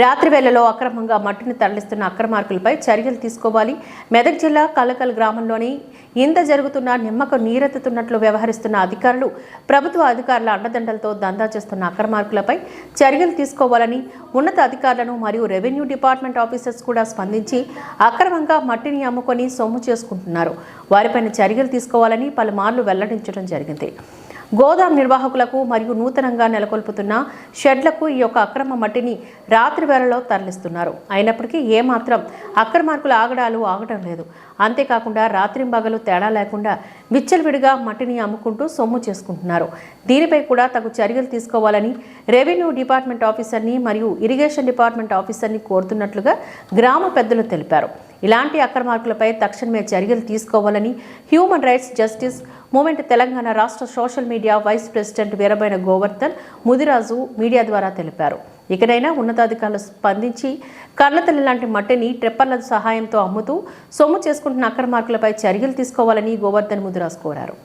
రాత్రి వేళలో అక్రమంగా మట్టిని తరలిస్తున్న అక్రమార్కులపై చర్యలు తీసుకోవాలి. మెదక్ జిల్లా కలకల్ గ్రామంలోని ఇంత జరుగుతున్న నిమ్మకు నీరెత్తుతున్నట్లు వ్యవహరిస్తున్న అధికారులు ప్రభుత్వ అధికారుల అండదండలతో దందా చేస్తున్న అక్రమార్కులపై చర్యలు తీసుకోవాలని ఉన్నత అధికారులను మరియు రెవెన్యూ డిపార్ట్మెంట్ ఆఫీసర్స్ కూడా స్పందించి అక్రమంగా మట్టిని అమ్ముకొని సొమ్ము చేసుకుంటున్నారు. వారిపైన చర్యలు తీసుకోవాలని పలుమార్లు వెల్లడించడం జరిగింది. గోదాం నిర్వాహకులకు మరియు నూతనంగా నెలకొల్పుతున్న షెడ్లకు ఈ యొక్క అక్రమ మట్టిని రాత్రి వేళలో తరలిస్తున్నారు. అయినప్పటికీ ఏమాత్రం అక్రమార్కుల ఆగడాలు ఆగడం లేదు. అంతేకాకుండా రాత్రింబగలు తేడా లేకుండా విచ్చలవిడిగా మట్టిని అమ్ముకుంటూ సొమ్ము చేసుకుంటున్నారు. దీనిపై కూడా తగు చర్యలు తీసుకోవాలని రెవెన్యూ డిపార్ట్మెంట్ ఆఫీసర్ని మరియు ఇరిగేషన్ డిపార్ట్మెంట్ ఆఫీసర్ని కోరుతున్నట్లుగా గ్రామ పెద్దలు తెలిపారు. ఇలాంటి అక్రమార్కులపై తక్షణమే చర్యలు తీసుకోవాలని human rights justice movement Telangana రాష్ట్ర social media vice president Veerabaina Govardhan Mudiraju media ద్వారా తెలిపారు. ఇకనైనా ఉన్నతాధికారులు స్పందించి కర్లతల్లి లాంటి మట్టిని ట్రిప్పర్ల సహాయంతో అమ్ముతూ సొమ్ము చేసుకుంటున్న అక్రమార్కులపై చర్యలు తీసుకోవాలని గోవర్ధన్ ముదిరాజు కోరారు.